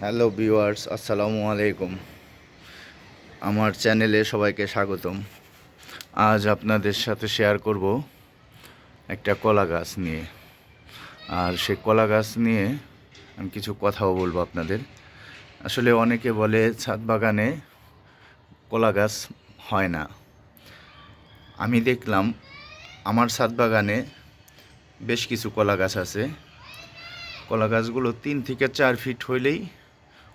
Hello viewers, আসসালামু আলাইকুম। আমার চ্যানেলে সবাইকে স্বাগতম। আজ আপনাদের সাথে শেয়ার করব একটা কলা গাছ নিয়ে। আর সে কলা গাছ নিয়ে আমি কিছু কথাও বলব আপনাদের। আসলে অনেকে বলে, ছাদ বাগানে কলা গাছ হয় না। আমি দেখলাম, আমার ছাদ বাগানে বেশ কিছু কলা গাছ আছে। কলা গাছগুলো তিন থেকে চার ফিট হইলেই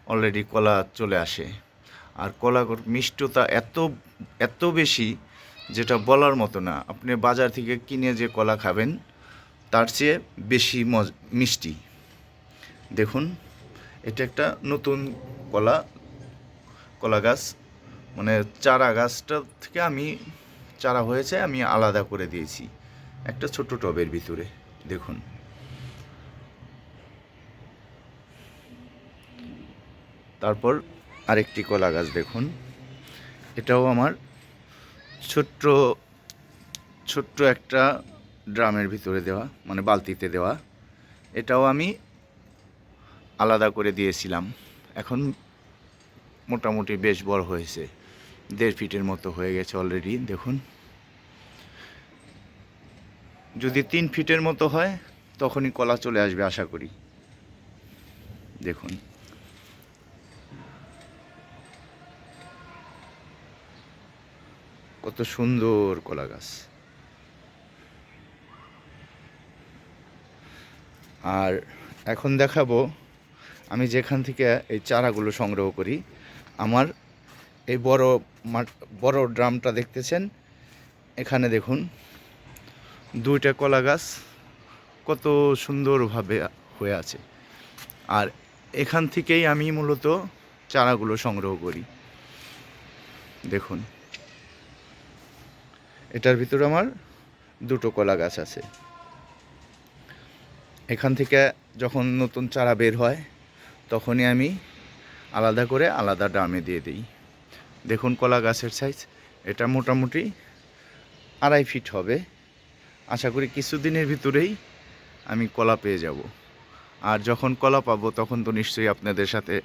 অলরেডি কলা চলে আসে। আর কলা মিষ্টতা এত এত বেশি যেটা বলার মতো না। আপনি বাজার থেকে কিনে যে কলা খাবেন, তার চেয়ে বেশি মিষ্টি। দেখুন, এটা একটা নতুন কলা কলা গাছ। মানে চারা গাছটা থেকে আমি, চারা হয়েছে, আমি আলাদা করে দিয়েছি। একটা ছোট টবের ভিতরে। দেখুন। তারপর আরেকটি কলা গাছ দেখুন। এটাও আমার ছোট্ট ছোট্ট একটা ড্রামের ভিতরে দেওয়া মানে বালতিতে দেওয়া। এটাও আমি আলাদা করে দিয়েছিলাম। এখন মোটামুটি বেশ বড় হয়েছে, দেড় ফিটের মতো হয়ে গেছে অলরেডি দেখুন। যদি তিন ফিটের মতো হয়, তখনই কলা চলে আসবে, আশা করি। দেখুন। কত সুন্দর কলা গাছ। আর এখন দেখাবো, আমি যেখান থেকে এই চারাগুলো সংগ্রহ করি, আমার এই বড় বড় ড্রামটা দেখতেছেন? এখানে দেখুন, দুইটা কলা গাছ কত সুন্দরভাবে হয়ে আছে। আর এখান থেকেই আমি মূলত চারাগুলো সংগ্রহ করি। দেখুন। এটার ভিতরে আমার দুটো কলা গাছ আছে। এখান থেকে যখন নতুন চারা বের হয়, তখনই আমি আলাদা করে আলাদা ড্রামে দিয়ে দিই। দেখুন কলা গাছের সাইজ এটা মোটামুটি আড়াই ফিট হবে। আশা করি কিছুদিনের ভিতরেই আমি কলা পেয়ে যাব। আর যখন কলা পাবো, তখন তো নিশ্চয়ই আপনাদের সাথে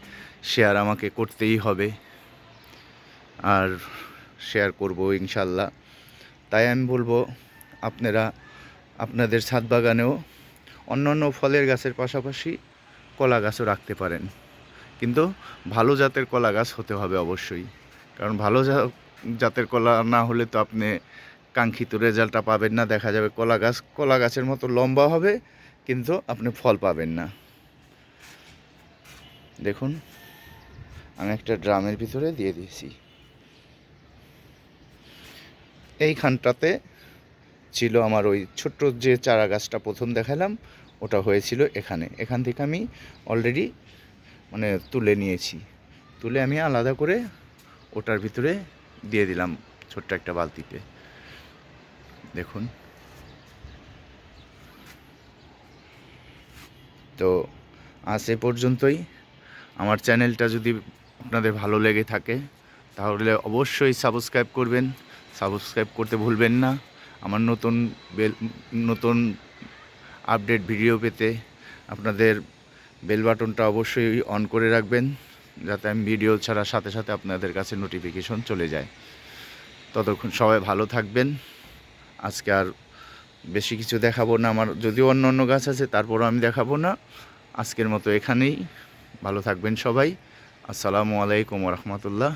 শেয়ার আমাকে করতেই হবে। আর শেয়ার করব ইনশাল্লাহ। তাই আমি বলব আপনারা আপনাদের ছাদ বাগানেও অন্যান্য ফলের গাছের পাশাপাশি কলা গাছও রাখতে পারেন। কিন্তু ভালো জাতের কলা গাছ হতে হবে অবশ্যই। কারণ ভালো জাতের কলা না হলে তো আপনি কাঙ্ক্ষিত রেজাল্টটা পাবেন না। দেখা যাবে কলা গাছ, কলা গাছের মতো লম্বা হবে, কিন্তু আপনি ফল পাবেন না। দেখুন, আমি একটা ড্রামের ভিতরে দিয়ে দিয়েছি। এইখানটাতে ছিল আমার ওই ছোট্ট যে চারা গাছটা প্রথম দেখালাম, ওটা হয়েছিল এখানে। এখান থেকে আমি অলরেডি মানে তুলে নিয়েছি। তুলে আমি আলাদা করে ওটার ভিতরে দিয়ে দিলাম ছোট্ট একটা বালতিতে। দেখুন। তো আজ এ পর্যন্তই। আমার চ্যানেলটা যদি আপনাদের ভালো লেগে থাকে, তাহলে অবশ্যই সাবস্ক্রাইব করবেন। সাবস্ক্রাইব করতে ভুলবেন না। আমার নতুন বেল, নতুন আপডেট ভিডিও পেতে আপনাদের বেল বাটনটা অবশ্যই অন করে রাখবেন, যাতে আমি ভিডিও ছাড়ার সাথে সাথে আপনাদের কাছে নোটিফিকেশন চলে যায়। ততক্ষণ সবাই ভালো থাকবেন। আজকে আর বেশি কিছু দেখাবো না আমার, যদিও অন্য অন্য গাছ আছে, তারপরও আমি দেখাবো না। আজকের মতো এখানেই। ভালো থাকবেন সবাই। আসসালামু আলাইকুম রহমতুল্লাহ।